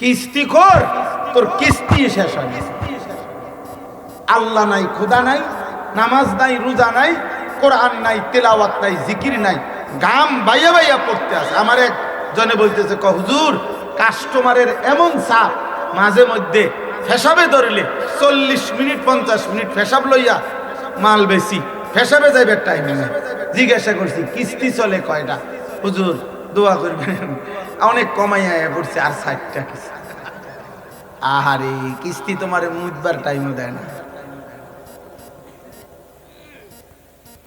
কিস্তি কর তোর কিস্তি শেষ হবে আল্লাহ নাই, খোদা নাই, নামাজ নাই, রোজা নাই, কোরআন নাই, তেলাওয়াত নাই, জিকির নাই গাম বাইয়া বাইয়া পড়তে আছে। আমার এক জনে বলতেছে হুজুর, কাস্টমারের এমন চাপ, মাঝে মধ্যে ফেসাবে ধরলে চল্লিশ মিনিট, পঞ্চাশ মিনিট ফেসাব লইয়া মাল বেশি ফেসাবে যাইবে টাইম জিজ্ঞাসা করছি, কিস্তি চলে কয়টা? হুজুর, দোয়া করবেন। অনেক কমাইয়া পড়ছে, আর ষাটটা কিস্তি আহারে, কিস্তি তোমার মুদবার টাইমও দেয় না।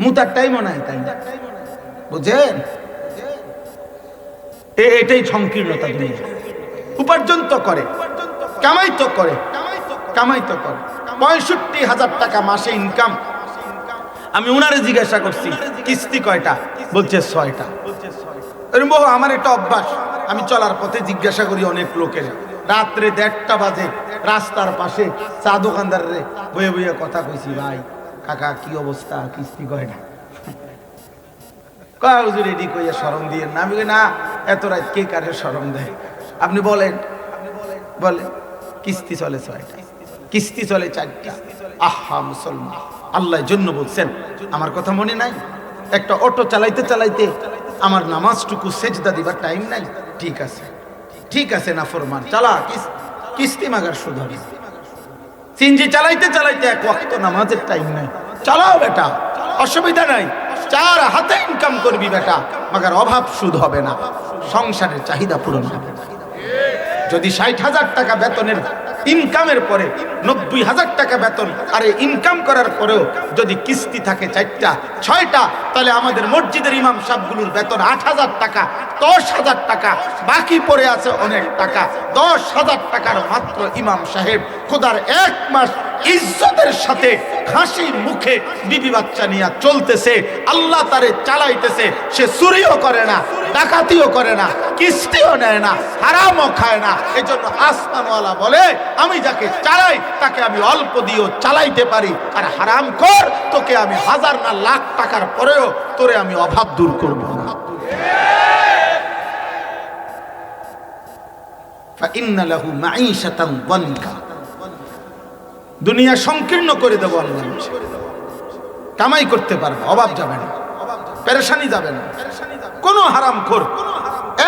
মুতার টাইমও নাই তাই এটাই সংকীর্ণতা দুনিয়া। উপার্জন তো করে, কামাই তো করে, কামাই তো করে। পঁয়ষট্টি হাজার টাকা মাসে ইনকাম আমি উনারে জিজ্ঞাসা করছি, কিস্তি কয়টা? বলছে ছয়টা। আমার একটা অভ্যাস। আমি চলার পথে জিজ্ঞাসা করি অনেক লোকের। রাত্রে দেড়টা বাজে, রাস্তার পাশে চা দোকানদারে বয়ে বইয়ে কথা কইছি, ভাই, কাকা, কি অবস্থা? কিস্তি কয়টা কয়, হুজুর কইয়া শরম দিয়ে না? আমি না, এত রাত কে কারে শরম দেয়? আপনি বলেন। বলে কিস্তি চলে ছয়টা, কিস্তি চলে চারটা। আহা, মুসলমান আল্লাহ জন্য বলছেন, আমার কথা মনে নাই? একটা অটো চালাইতে চালাইতে আমার নামাজটুকু সেজদা দিবার টাইম নাই? ঠিক আছে। ঠিক আছে না ফরমান, চালা, কিস- কিস্তি মাগার শুধু হবে সিনজি চালাইতে চালাইতে এক ওয়াক্ত নামাজের টাইম নাই। চালাও বেটা, অসুবিধা নাই। চার হাতে ইনকাম করবি বেটা, মাগার অভাব সুদ হবে না। সংসারের চাহিদা পূরণ হবে। যদি ষাট হাজার টাকা বেতনের ইনকামের পরে নব্বই হাজার টাকা বেতন, আর ইনকাম করার পরেও যদি কিস্তি থাকে চারটা, ছয়টা, তাহলে আমাদের মসজিদের ইমাম সাহগুলোর বেতন আট হাজার টাকা, দশ হাজার টাকা, বাকি পড়ে আছে অনেক টাকা। দশ হাজার টাকার মাত্র ইমাম সাহেব, খোদার এক মাস ইজ্জতের সাথে হাসি মুখে বিবি বাচ্চা নিয়ে চলতেছে আল্লাহ তারে চালাইতেছে সে চুরিও করে না ডাকাতিও করে না কিস্তিও নেয় না হারামও খায় না এই জন্য আসমানওয়ালা বলে আমি যাকে চালাই তাকে আমি অল্প দিয়েও চালাইতে পারি আর হারাম কর তোকে আমি হাজার না লাখ টাকার পরেও তোরে আমি অভাব দূর করব না فإن له معيشة ضنكا দুনিয়া সংকীর্ণ করে দেবো আল্লাহ। কামাই করতে পারবে, অভাব যাবে না। পেরেশানি যাবে না। কোনো হারাম কর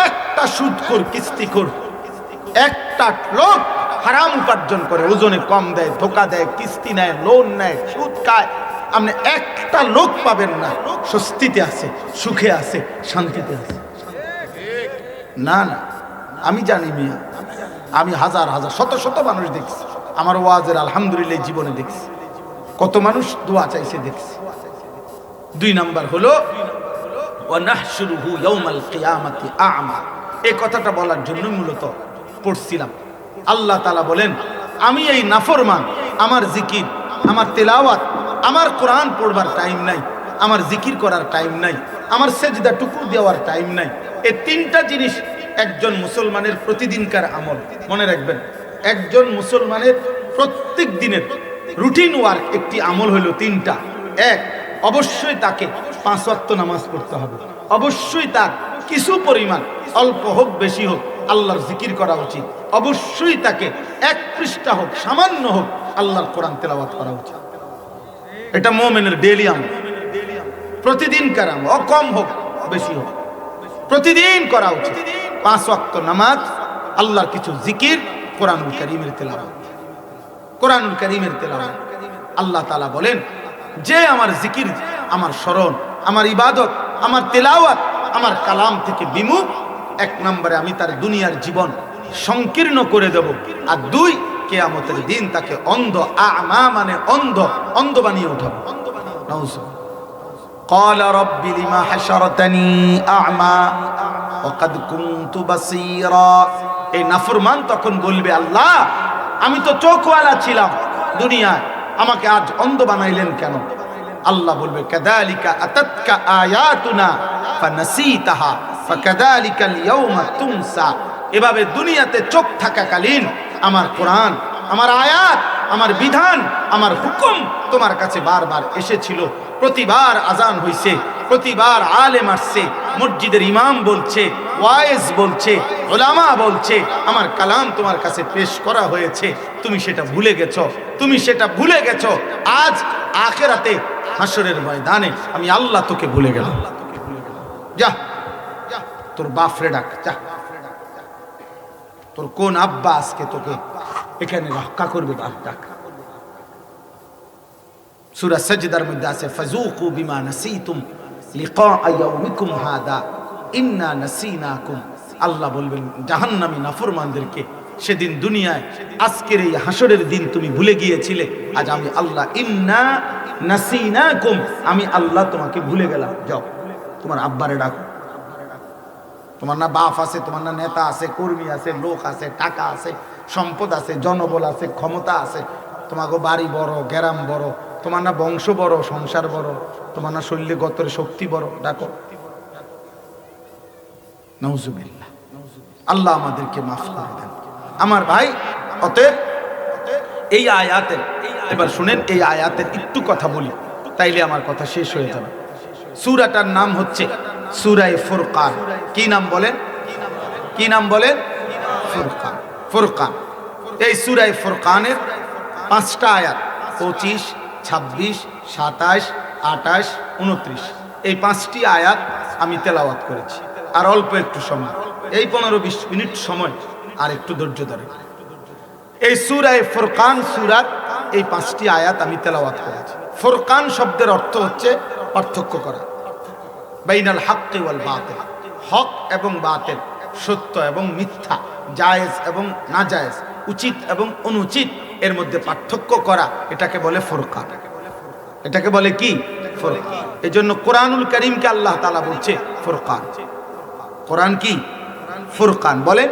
একটা সুদ কর কিস্তি কর একটা লোক হারাম উপার্জন করে, ওজনে কম দেয়, ধোকা দেয়, কিস্তি নেয় লোন নেয়, সুদ খায়। আপনি একটা লোক পাবেন না, স্বস্তিতে আছে, সুখে আছে, শান্তিতে আছে। না না, আমি জানি মিয়া, আমি হাজার হাজার, শত শত মানুষ দেখছি। আমার ওয়াজের আলহামদুলিল্লাহ জীবনে দেখছি। কত মানুষ দোয়া চাইছে দেখছি। দুই নাম্বার হলো এই কথাটা বলার জন্য মূলত পড়ছিলাম। আল্লাহ তালা বলেন, আমি এই নাফরমান, আমার জিকির, আমার তেলাওয়াত, আমার কোরআন পড়বার টাইম নাই, আমার জিকির করার টাইম নাই, আমার সেজদা টুকু দেওয়ার টাইম নাই। এই তিনটা জিনিস একজন মুসলমানের প্রতিদিনকার আমল। মনে রাখবেন একজন মুসলমানের প্রত্যেক দিনের রুটিন ওয়ার্ক একটি আমল হলো তিনটা। এক, অবশ্যই তাকে পাঁচ ওয়াক্ত নামাজ পড়তে হবে। অবশ্যই তার কিছু পরিমাণ অল্প হোক, বেশি হোক, আল্লাহর জিকির করা উচিত। অবশ্যই তাকে এক পৃষ্ঠা হোক, সামান্য হোক, আল্লাহর কোরআন তেলাওয়াত করা উচিত। এটা মোমেনের ডেলি আমল। প্রতিদিন কারাম, অকম হোক, বেশি হোক। প্রতিদিন করা উচিত। পাঁচ ওয়াক্ত নামাজ, আল্লাহর কিছু জিকির কোরআনুল করিমের তেলাওয়াত কোরআনুল করিমের তেলাওয়াত আল্লাহ তাআলা বলেন যে আমার জিকির আমার স্মরণ আমার ইবাদত আমার তেলাওয়াত আমার কালাম থেকে বিমুখ এক নম্বরে আমি তার দুনিয়ার জীবন সংকীর্ণ করে দেব আর দুই কেয়ামতের দিন তাকে অন্ধ আমা মানে অন্ধ অন্ধ বানিয়ে উঠাবো নাউজুবিল্লাহ। قال رب لما حشرتني أعمى وقد كنت بصيرا এই নাফরমান তখন বলবে, আল্লাহ, আমি তো চোখওয়ালা ছিলাম দুনিয়ায়, আমাকে আজ অন্ধ বানাইলেন কেন? আল্লাহ বলবে এভাবে দুনিয়াতে চোখ থাকাকালীন আমার কোরআন, আমার আয়াত, আমার বিধান, আমার হুকুম তোমার কাছে বারবার এসেছিল। প্রতিবার আজান হইছে, প্রতিবার আলেম আসছে মসজিদের ইমাম বলছে, ওয়াইজ বলছে, ওলামা বলছে, আমার কালাম তোমার কাছে পেশ করা হয়েছে, তুমি সেটা ভুলে গেছো, তুমি সেটা ভুলে গেছো, আজ আখেরাতে হাসরের ময়দানে আমি আল্লাহ তোকে ভুলে গেলাম। যা তোর বাফরে ডাক, যা। তোর কোন আব্বা আজকে তোকে এখানে রক্ষা করবে, বাপ ডাক। সূরা সাজদার মধ্যে আছে ফাজুকু বিমা নাসিতুম। লিকা ইয়াউমিকুম হাদা, ইন্না নাসিনাকুম। আল্লাহ বলবেন, জাহান্নামী নাফরমানদেরকে, সেদিন দুনিয়ায়, আজকের এই হাসরের দিন তুমি ভুলে গিয়েছিলে, আজ আমি আল্লাহ, ইন্না নাসিনাকুম, আমি আল্লাহ তোমাকে ভুলে গেলাম। যাও, তোমার আব্বারে ডাকো। তোমার না বাপ আছে, তোমার না নেতা আছে, কর্মী আছে, লোক আছে, টাকা আছে, সম্পদ আছে, জনবল আছে, ক্ষমতা আছে তোমাকে বাড়ি বড় গ্যারাম বড় তোমার না বংশ বড়, সংসার বড়, তোমার না শরীরে গতর শক্তি বড়, ডাকো। নওজুবিল্লাহ আল্লাহ আমাদেরকে মাফ করে দেন। আমার ভাই, অতএব এই আয়াতের এবার শুনেন, এই আয়াতের একটু কথা বলি, তাইলে আমার কথা শেষ হয়ে যাবে। সুরাটার নাম হচ্ছে সুরায় ফুরকান। কি নাম বলেন? কি নাম বলেন? ফুরকান। ফুরকান। এই সুরায় ফুরকানের পাঁচটা আয়াত, পঁচিশ ছাব্বিশ, সাতাশ আটাশ উনত্রিশ। এই পাঁচটি আয়াত আমি তেলাওয়াত করেছি। আর অল্প একটু সময়। এই পনেরো বিশ মিনিট সময় আর একটু ধৈর্য ধরে। এই সুরায় ফুরকান সুরার এই পাঁচটি আয়াত আমি তেলাওয়াত করেছি। ফোরকান শব্দের অর্থ হচ্ছে পার্থক্য করা। বাইনাল হাক্কে ওয়াল বাতেল। হক এবং বাতেল, সত্য এবং মিথ্যা, জায়েজ এবং না জায়েজ উচিত এবং অনুচিত এর মধ্যে পার্থক্য করা, এটাকে বলে ফুরকান। এটাকে বলে কি? এই জন্য কোরআনুল করিমকে আল্লাহ তালা বলছে ফুরকান। কোরআন কি? ফুরকান। বলে?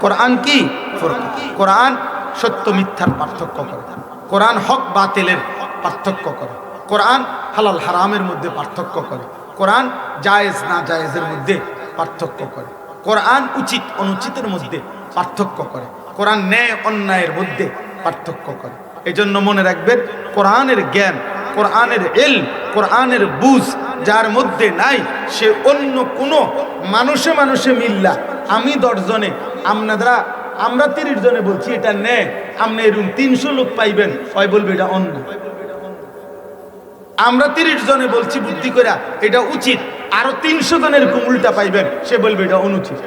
কোরআন কি? ফুরকান। কোরআন সত্য মিথ্যার পার্থক্য করে। কোরআন হক বাতিলের পার্থক্য করে। কোরআন হালাল হারামের মধ্যে পার্থক্য করে। কোরআন জায়েজ না জায়েজের মধ্যে পার্থক্য করে। কোরআন উচিত অনুচিতের মধ্যে পার্থক্য করে। কোরআন ন্যায় অন্যায়ের মধ্যে পার্থক্য করে। এজন্য মনে রাখবেন, কোরআনের জ্ঞান, কোরআনের এল কোরআনের বুঝ যার মধ্যে নাই, সে অন্য কোনো মানুষে মানুষে মিল্লা আমি দশজনে আপনারা, আমরা তিরিশ জনে বলছি, এটা নে আপনি এরকম তিনশো লোক পাইবেন হয় বলবে এটা অন্য। আমরা তিরিশ জনে বলছি, বুদ্ধি করে এটা উচিত। আরও তিনশো জনের এরকম উল্টা পাইবেন, সে বলবে এটা অনুচিত।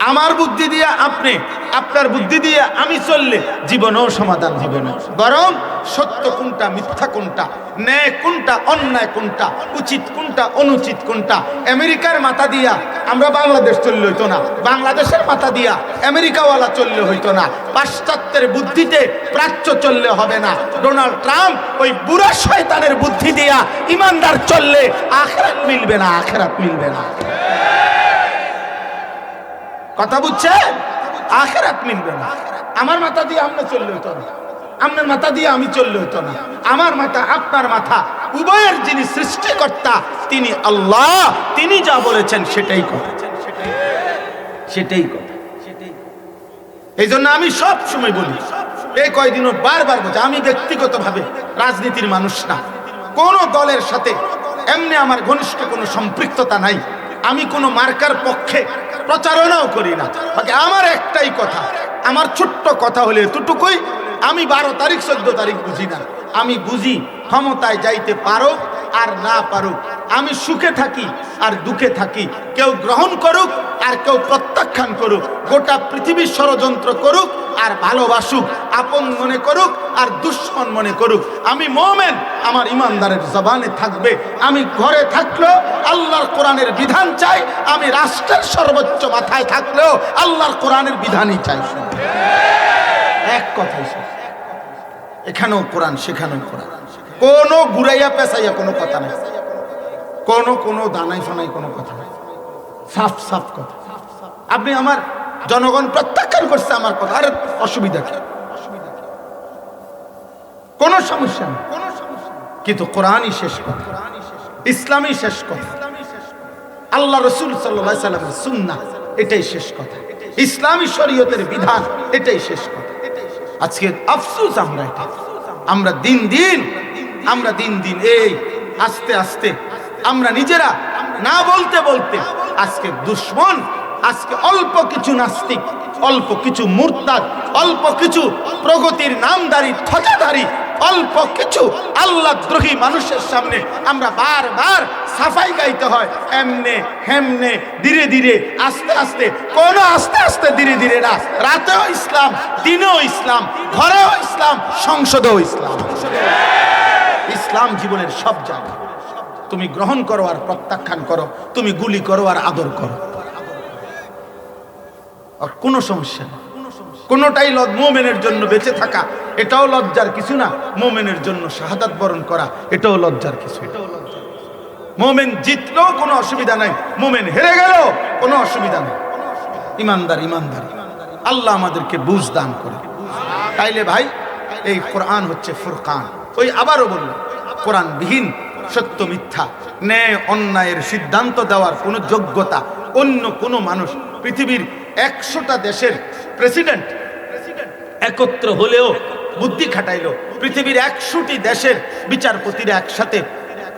আমার বুদ্ধি দিয়ে আপনি, আপনার বুদ্ধি দিয়ে আমি চললে জীবনেও সমাধান হবে না। বরং সত্য কোনটা, মিথ্যা কোনটা, ন্যায় কোনটা, অন্যায় কোনটা, উচিত কোনটা, অনুচিত কোনটা, আমেরিকার মাথা দিয়া আমরা বাংলাদেশ চললে হইতো না, বাংলাদেশের মাথা দিয়া আমেরিকাওয়ালা চললে হইতো না, পাশ্চাত্যের বুদ্ধিতে প্রাচ্য চললে হবে না। ডোনাল্ড ট্রাম্প ওই বুড়া শয়তানের বুদ্ধি দিয়া ইমানদার চললে আখেরাত মিলবে না, আখেরাত মিলবে না। কথা বুঝছেন আখেরাত মিলবে না। আমার মাথা দিয়ে আপনি চললে হতো না। আপনার মাথা দিয়ে আমি চললে হতো না। আমার মাথা, আপনার মাথা, উভয়ের যিনি সৃষ্টিকর্তা, তিনি আল্লাহ। তিনি যা বলেছেন সেটাই কথা সেটাই কথা এই জন্য আমি সব সময় বলি এই কয়দিনও বারবার বলছি, আমি ব্যক্তিগতভাবে রাজনীতির মানুষ না। কোন দলের সাথে এমনি আমার ঘনিষ্ঠ কোনো সম্পৃক্ততা নাই। আমি কোনো মার্কার পক্ষে প্রচারণাও করি না। বাকি আমার একটাই কথা, আমার ছোট্ট কথা হলে এতটুকুই, আমি বারো তারিখ, চোদ্দ তারিখ বুঝি না। আমি বুঝি ক্ষমতায় যাইতে পারো আর না পারো। আমি সুখে থাকি আর দুঃখে থাকি। কেউ গ্রহণ করুক আর কেউ প্রত্যাখ্যান করুক। গোটা পৃথিবীর ষড়যন্ত্র করুক আর ভালোবাসুক। আপন মনে করুক আর দুশ্মন মনে করুক। আমি মোমেন, আমার ইমানদারের জবানে থাকবে। আমি ঘরে থাকলেও আল্লাহর কোরআনের বিধান চাই। আমি রাষ্ট্রের সর্বোচ্চ মাথায় থাকলেও আল্লাহর কোরআনের বিধানই চাই। এক কথাই এখানেও কোরআন, সেখানেও কোরআন। কোনো ঘুরাইয়া পেঁচাইয়া কোনো কথা নেই। কোনো কোনো দানাই ফানাই কোনো কথা নেই। সাফ সাফ কথা। আপনি আমার জনগণ প্রত্যাখ্যান করছে আমার কথা, আর অসুবিধা কি? কোনো সমস্যা নেই। কিন্তু কোরআনই শেষ কথা, ইসলামই শেষ কথা। আল্লাহ রসুল সাল্লামের সুন্না এটাই শেষ কথা। ইসলামী শরীয়তের বিধান, এটাই শেষ কথা। আজকে আফসুস আমরা এটা। আমরা দিন দিন, আমরা দিন দিন এই আস্তে আস্তে আমরা নিজেরা না বলতে বলতে আজকে দুশ্মন, আজকে অল্প কিছু নাস্তিক, অল্প কিছু মুরতাদ, অল্প কিছু প্রগতির নামদারি ঠকাদারি অল্প কিছু আল্লাহ দ্রোহী মানুষের সামনে আমরা বারবার সাফাই গাইতে হয়। এমনে, হেমনে, ধীরে ধীরে, আস্তে আস্তে, কোন আস্তে আস্তে ধীরে ধীরে না। রাতেও ইসলাম, দিনেও ইসলাম, ঘরেও ইসলাম, সংসদেও ইসলাম। ইসলাম জীবনের সব জায়গা। তুমি গ্রহণ করো আর প্রত্যাখ্যান করো। তুমি গুলি করো আর আদর করো। আর কোনো সমস্যা নেই। কোনোটাই লজ মোমেনের জন্য বেঁচে থাকা, এটাও লজ্জার কিছু না। মোমেনের জন্য শাহাদাত বরণ করা, এটাও লজ্জার কিছু এটাও মোমেন জিতলেও কোনো অসুবিধা নাই। মোমেন হেরে গেলেও কোনো অসুবিধা নেই। ইমানদার ইমানদার। আল্লাহ আমাদেরকে বুঝ দান করে। তাইলে ভাই, এই কোরআন হচ্ছে ফুরকান। ওই আবারও বলল কোরআন বিহীন সত্য মিথ্যা, ন্যায়, অন্যায়ের সিদ্ধান্ত দেওয়ার কোনো যোগ্যতা অন্য কোনো মানুষ পৃথিবীর একশোটা দেশের প্রেসিডেন্ট একত্র হলেও বুদ্ধি খাটাইলো। পৃথিবীর একশোটি দেশের বিচারপতিরা একসাথে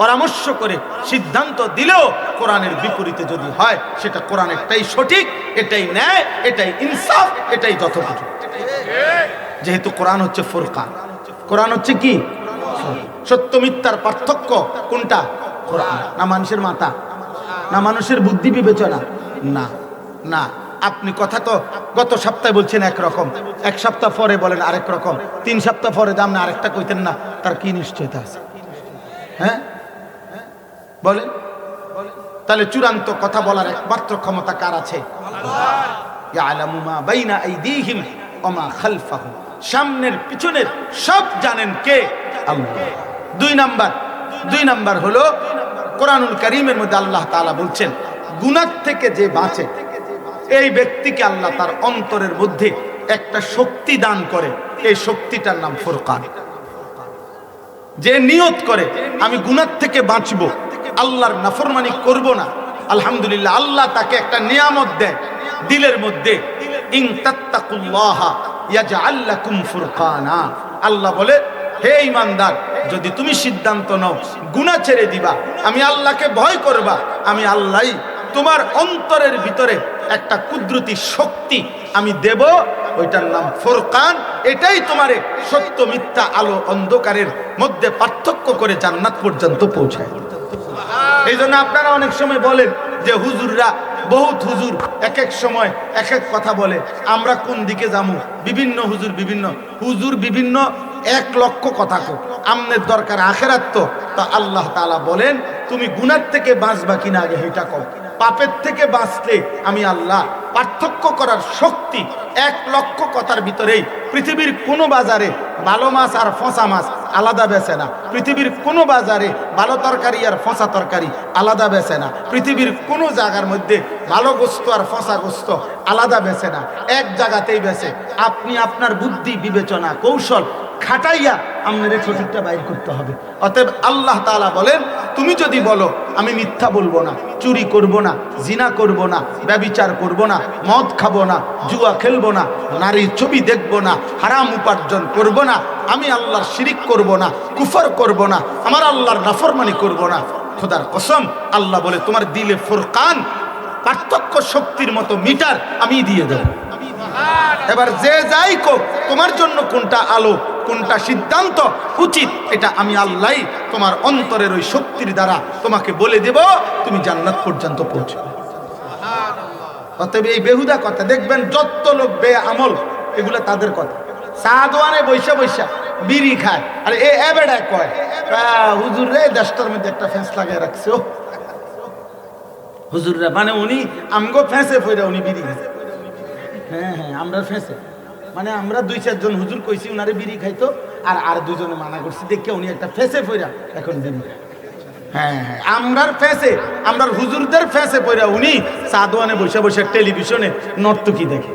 পরামর্শ করে সিদ্ধান্ত দিলেও কোরআনের বিপরীতে যদি হয়, সেটা কোরআনেরটাই সঠিক, এটাই ন্যায়, এটাই ইনসাফ, এটাই যথোপযুক্ত। যেহেতু কোরআন হচ্ছে ফুরকান। কোরআন হচ্ছে কি? সত্য মিথ্যার পার্থক্য কোনটা? না মানুষের মাথা, না মানুষের বুদ্ধি বিবেচনা। না না। আপনি কথা তো গত সপ্তাহে বলছেন একরকম। এক সপ্তাহ পরে বলেন আরেক রকম। তিন সপ্তাহ পরে দাম না, আরেকটা কইতেন না। তার কি নিশ্চয়তা আছে? হ্যাঁ? বলেন। তাহলে চূড়ান্ত কথা বলার একমাত্র ক্ষমতা কার আছে? সামনের, পিছনের সব জানেন কে? আল্লাহ। দুই নাম্বার দুই নাম্বার হলো কোরআনুল করিমের মধ্যে আল্লাহ তাআলা বলছেন, গুনাহ থেকে যে বাঁচে, এই ব্যক্তিকে আল্লাহ তার অন্তরের মধ্যে একটা শক্তি দান করে। এই শক্তিটার নাম ফুরকান। যে নিয়ত করে, আমি গুনার থেকে বাঁচবো, আল্লাহর নাফরমানি করব না, আলহামদুলিল্লাহ আল্লাহ তাকে একটা নিয়ামত দেয় দিলের মধ্যে ইং তাত্তাকুল্লাহা ইয়াজআল লাকুম ফুরকানা। আল্লাহ বলে হে ইমানদার, যদি তুমি সিদ্ধান্ত নাও, গুনাহ ছেড়ে দিবা, আমি আল্লাহকে ভয় করবা, আমি আল্লাহই তোমার অন্তরের ভিতরে একটা কুদরতি শক্তি আমি দেব, ওইটার নাম ফোরকান, এটাই তোমারে সত্য মিথ্যা আলো অন্ধকারের মধ্যে পার্থক্য করে জান্নাত পর্যন্ত পৌঁছায় এই জন্য আপনারা অনেক সময় বলেন যে হুজুররা, বহুত হুজুর এক এক সময় এক এক কথা বলে, আমরা কোন দিকে যাব? বিভিন্ন হুজুর বিভিন্ন হুজুর বিভিন্ন এক লক্ষ কথা কো। আমনের দরকার আখেরাত তো। তা আল্লাহ তালা বলেন, তুমি গুনার থেকে বাঁচবা কিনা আগে হেটা কও। পাপের থেকে বাঁচতে আমি আল্লাহ পার্থক্য করার শক্তি এক লক্ষ কথার ভিতরেই পৃথিবীর কোনো বাজারে ভালো মাছ আর ফসা মাছ আলাদা বেছে না। পৃথিবীর কোনো বাজারে ভালো তরকারি আর ফসা তরকারি আলাদা বেছে না। পৃথিবীর কোনো জায়গার মধ্যে ভালো গোস্ত আর ফসা গোস্ত আলাদা বেছে না। এক জায়গাতেই বেছে আপনি আপনার বুদ্ধি বিবেচনা কৌশল খাটাইয়া আপনার এই সঠিকটা বাইর করতে হবে। অতএব আল্লাহ তাআলা বলেন, তুমি যদি বলো, আমি মিথ্যা বলব না, চুরি করব না, জিনা করব না, ব্যবিচার করব না, মদ খাব না, জুয়া খেলব না, নারীর ছবি দেখব না, হারাম উপার্জন করব না, আমি আল্লাহর শিরিক করব না, কুফর করব না, আমার আল্লাহর নাফরমানি করব না, খোদার কসম, আল্লাহ বলে, তোমার দিলে ফুরকান, পার্থক্য শক্তির মতো মিটার আমি দিয়ে দেব। এবার যে যাই কোক, তোমার জন্য কোনটা আলো, কোনটা সিদ্ধান্ত উচিত, এটা আমি আল্লাহ তোমার অন্তরের ওই শক্তির দ্বারা তোমাকে বলে দেব, তুমি জান্নাত পর্যন্ত পৌঁছবে। অতএব এই বেহুদা কথা, দেখবেন যত লোক বে আমল এগুলো তাদের কথা। সাদওয়ানে বৈশা বৈশা, বিড়ি খায়। আর এ এবেড়া কয়? হুজুর রে, দেশটার মধ্যে একটা ফেন্স লাগিয়ে রাখছে হুজুররা মানে উনি আমগো ফেঁসে ফইরা উনি বিড়ি খায়। হ্যাঁ হ্যাঁ আমরা ফেঁসে। মানে আমরা দুই চারজন হুজুর কইছি, উনারে বিড়ি খাইতো, আর আর দুজনে মানা করছি, দেখে উনি একটা ফেঁসে ফইরা এখন বিড়ি হ্যাঁ হ্যাঁ আমরার ফেঁসে, আমরার হুজুরদের ফেঁসে পইরা উনি সাদওয়ানে বসে বসে টেলিভিশনে নর্তকী দেখে।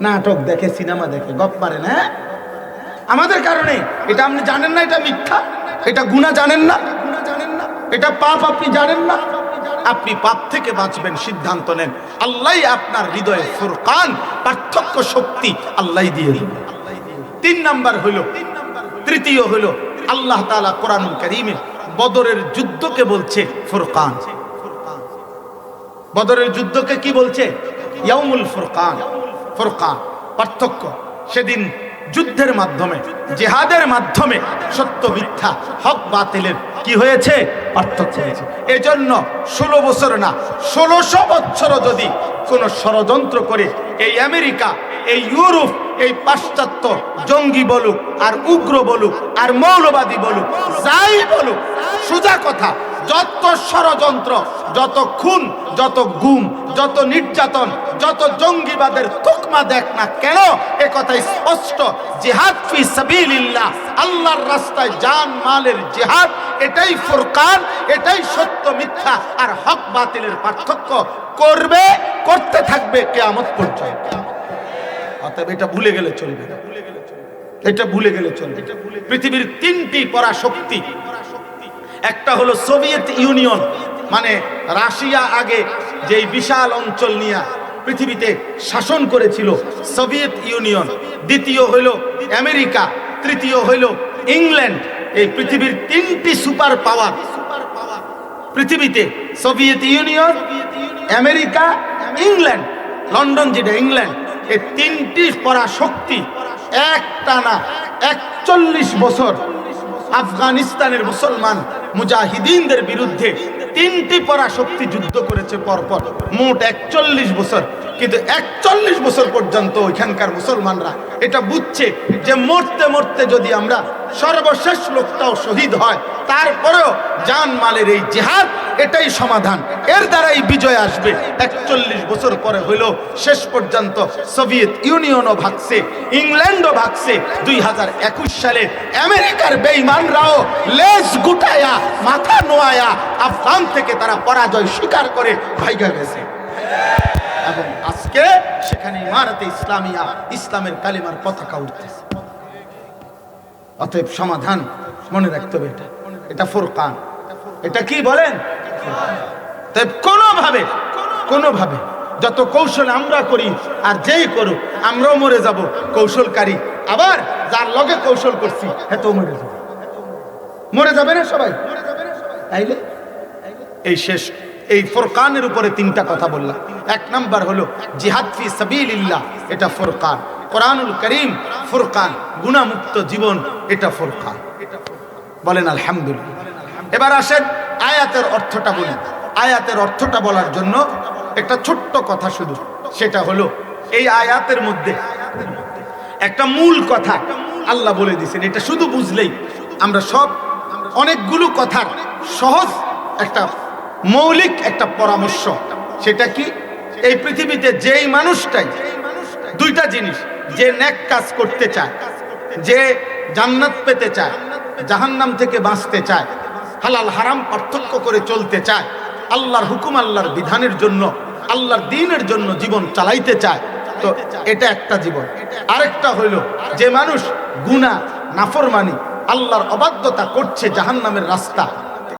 নাটক দেখে, সিনেমা দেখে, গপ মারেন হ্যাঁ? আমাদের কারণে, এটা আপনি জানেন না, এটা মিথ্যা। এটা গুণা না জানেন না। এটা পাপ আপনি জানেন না। আপনি পাপ থেকে বাঁচবেন, সিদ্ধান্ত নেন। আল্লাহ আপনার হৃদয়ে ফুরকান, পার্থক্য শক্তি আল্লাহ দিয়ে দেবে তিন নাম্বার হইল তৃতীয় হইল আল্লাহ তাআলা কোরআন করিমে বদরের যুদ্ধকে বলছে ফুরকান। বদরের যুদ্ধকে কি বলছে? ইয়াউমুল ফুরকান। ফুরকান, পার্থক্য। সেদিন যুদ্ধের মাধ্যমে, জেহাদের মাধ্যমে সত্য মিথ্যা, হক বাতিলের কি হয়েছে? পার্থক্য হয়েছে। এজন্য ষোলো বছর না, ষোলোশো বছরও যদি কোনো ষড়যন্ত্র করে এই আমেরিকা, এই ইউরোপ, এই পাশ্চাত্য জঙ্গি বলুক, আর উগ্র বলুক, আর মৌলবাদী বলুক, যাই বলুক, সোজা কথা, যত ষড়যন্ত্র, যত খুন, যত গুম, যত নির্যাতন যত জঙ্গিবাদের তুকমা দেখ না কেন, এ কথাই স্পষ্ট। জিহাদ ফি সাবিলিল্লাহ, আল্লাহর রাস্তায় জান মালের জিহাদ, এটাই ফুরকান, এটাই সত্য মিথ্যা আর হক বাতিলের পার্থক্য করবে, করতে থাকবে কেয়ামত পর্যন্ত। অতএব এটা ভুলে গেলে চলবে না। এটা ভুলে গেলে চলবে পৃথিবীর তিনটি পরাশক্তি। একটা হলো সোভিয়েত ইউনিয়ন মানে রাশিয়া আগে যেই বিশাল অঞ্চল নিয়ে পৃথিবীতে শাসন করেছিল সোভিয়েত ইউনিয়ন। দ্বিতীয় হইল আমেরিকা, তৃতীয় হইল ইংল্যান্ড। এই পৃথিবীর তিনটি সুপার পাওয়ার পৃথিবীতে Soviet Union, America, England. London যেটা ইংল্যান্ড, এই তিনটি পরাশক্তি একটানা একচল্লিশ বছর আফগানিস্তানের মুসলমান মুজাহিদিনদের বিরুদ্ধে তিনটি পরাশক্তি যুদ্ধ করেছে পরপর। মোট একচল্লিশ বছর। কিন্তু একচল্লিশ বছর পর্যন্ত ওইখানকার মুসলমানরা এটা বুঝছে যে মরতে মরতে যদি আমরা সর্বশেষ লোকটাও শহীদ হয়, তারপরেও জান মালের এই জেহাদ, এটাই সমাধান। এর দ্বারাই বিজয় আসবে। একচল্লিশ বছর পরে হইল শেষ পর্যন্ত সোভিয়েত ইউনিয়নও ভাগছে, ইংল্যান্ডও ভাগছে। দুই হাজার একুশ সালে আমেরিকার বেইমানরাও লেজ গুটায়া, মাথা নোয়ায়া আফগান থেকে তারা পরাজয় স্বীকার করে ভাইগা গেছে। এবং আজকে সেখানে ইমারতে ইসলামিয়া, ইসলামের কালিমার পতাকা উঠতেছে। অতএব সমাধান মনে রাখতে হবে এটা। এটা ফুরকান। এটা কি বলেন? কোনোভাবে কোনোভাবে যত কৌশল আমরা করি আর যেই করুক, আমরাও মরে যাব। কৌশলকারী আবার যার লগে কৌশল করছি এত মরে যাব। মরে যাবে না সবাই? তাইলে? এই শেষ এই ফোরকানের উপরে তিনটা কথা বললাম। এক নাম্বার হলো, জিহাদ ফি সাবিলিল্লাহ, এটা ফোরকান। কোরআনুল করিম, ফুরকান। গুণামুক্ত জীবন, এটা ফুরকান। বলেন, আলহামদুলিল্লাহ। এবার আসেন আয়াতের অর্থটা বলি। আয়াতের অর্থটা বলার জন্য একটা ছোট্ট কথা শুধু, সেটা হলো, এই আয়াতের মধ্যে একটা মূল কথা আল্লাহ বলে দিয়েছেন। এটা শুধু বুঝলেই আমরা সব অনেকগুলো কথার সহজ একটা মৌলিক একটা পরামর্শ। সেটা কি? এই পৃথিবীতে যেই মানুষটাই দুইটা জিনিস, যে নেক কাজ করতে চায়, যে জান্নাত পেতে চায়, জাহান্নাম থেকে বাঁচতে চায়, হালাল হারাম পার্থক্য করে চলতে চায়, আল্লাহর হুকুম আল্লাহর বিধানের জন্য, আল্লাহর দিনের জন্য জীবন চালাইতে চায়, তো এটা একটা জীবন। আরেকটা হইল, যে মানুষ গুণা নাফরমানি, আল্লাহর অবাধ্যতা করছে জাহান্নামের রাস্তা